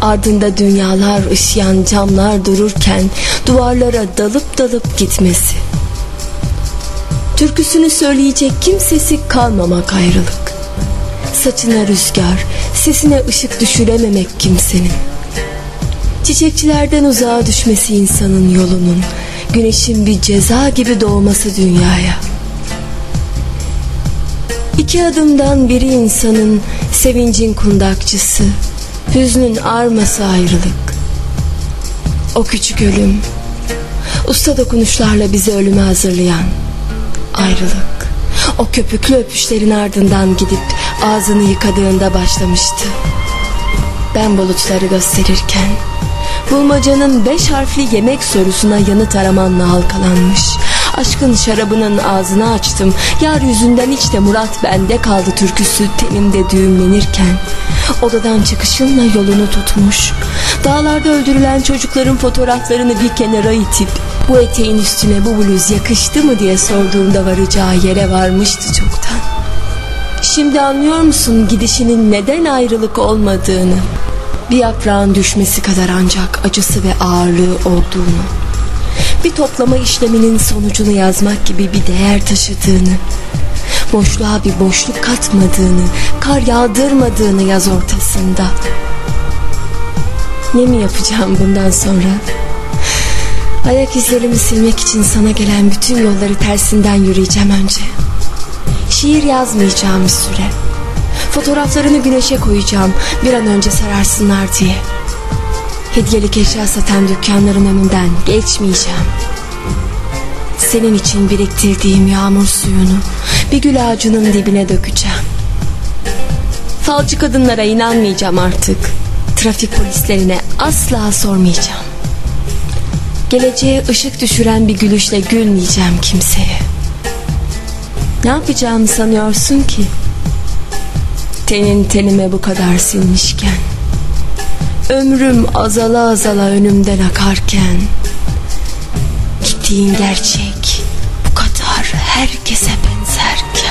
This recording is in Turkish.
Ardında dünyalar ışıyan camlar dururken duvarlara dalıp dalıp gitmesi. Türküsünü söyleyecek kimsesi kalmamak ayrılık. Saçına rüzgar, sesine ışık düşürememek kimsenin. Çiçekçilerden uzağa düşmesi insanın yolunun, güneşin bir ceza gibi doğması dünyaya. İki adımdan biri insanın sevincin kundakçısı, hüznün arması ayrılık. O küçük ölüm, usta dokunuşlarla bizi ölüme hazırlayan ayrılık. O köpüklü öpüşlerin ardından gidip ağzını yıkadığında başlamıştı. Ben bulutları gösterirken Bulmacanın beş harfli yemek sorusuna yanıt aramanla halkalanmış. Aşkın şarabının ağzını açtım. Yeryüzünden hiç de Murat bende kaldı türküsü tenimde düğümlenirken. Odadan çıkışınla yolunu tutmuş. Dağlarda öldürülen çocukların fotoğraflarını bir kenara itip bu eteğin üstüne bu bluz yakıştı mı diye sorduğumda varacağı yere varmıştı çoktan. Şimdi anlıyor musun gidişinin neden ayrılık olmadığını? Bir yaprağın düşmesi kadar ancak acısı ve ağırlığı olduğunu. Bir toplama işleminin sonucunu yazmak gibi bir değer taşıdığını. Boşluğa bir boşluk katmadığını, kar yağdırmadığını yaz ortasında. Ne mi yapacağım bundan sonra? Ayak izlerimi silmek için sana gelen bütün yolları tersinden yürüyeceğim önce. Şiir yazmayacağım bir süre. Fotoğraflarını güneşe koyacağım bir an önce sararsınlar diye. Hediyelik eşya satan dükkanların önünden geçmeyeceğim. Senin için biriktirdiğim yağmur suyunu bir gül ağacının dibine dökeceğim. Falcı kadınlara inanmayacağım artık. Trafik polislerine asla sormayacağım. Geleceğe ışık düşüren bir gülüşle gülmeyeceğim kimseye. Ne yapacağımı sanıyorsun ki? Tenin tenime bu kadar silmişken Ömrüm azala azala önümden akarken Gittiğin gerçek kadar herkese benzerken